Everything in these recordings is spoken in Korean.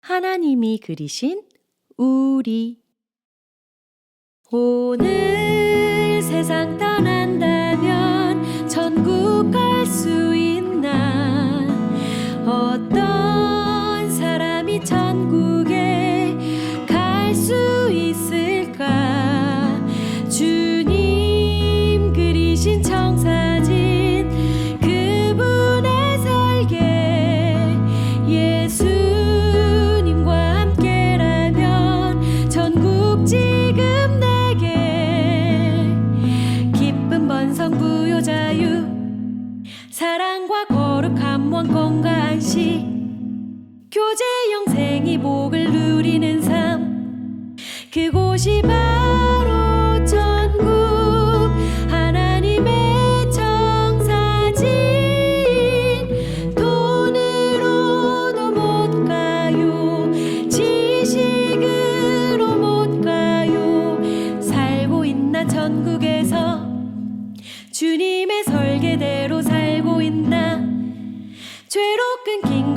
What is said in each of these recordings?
하나님이 그리신 우리. 오늘 세상 떠난다면 천국 갈 수 있나? 어떤 병원 건강 안식. 교제 영생이 복을 누리는 삶. 그곳이 바로 전국 하나님의 정사진. 돈으로도 못 가요. 지식으로 못 가요. 살고 있나 전국에서. 주님의 설계대로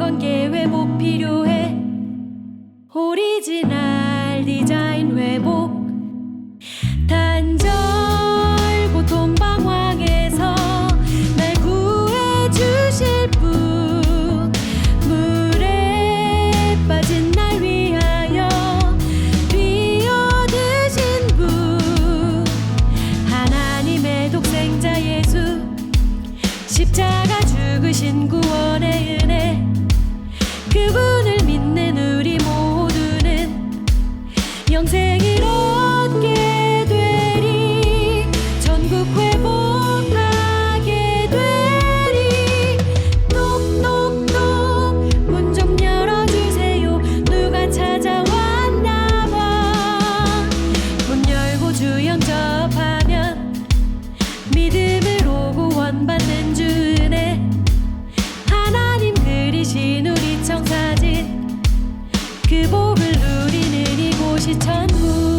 건 계획 못 필요해? 오리지널 디자인 회복. 단절고 돈 방황에서 날 구해 주실 분. 물에 빠진 날 위하여 비어 드신 분. 하나님의 독생자 예수. 십자가 죽으신 구원의 은혜. 안 생일 she turned blue.